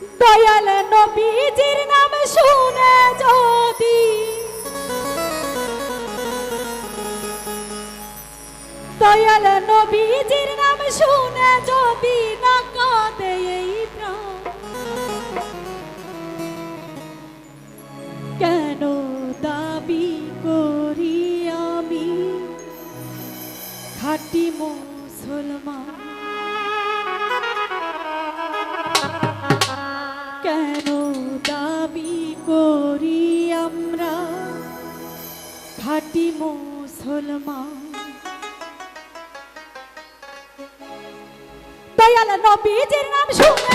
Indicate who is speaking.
Speaker 1: দয়াল নবীজির নাম শুনে যদি। দয়াল নবীজির নাম শুনে যদি না কাঁদে খাটি মুসলমান। দয়াল নবীজির নাম শুনে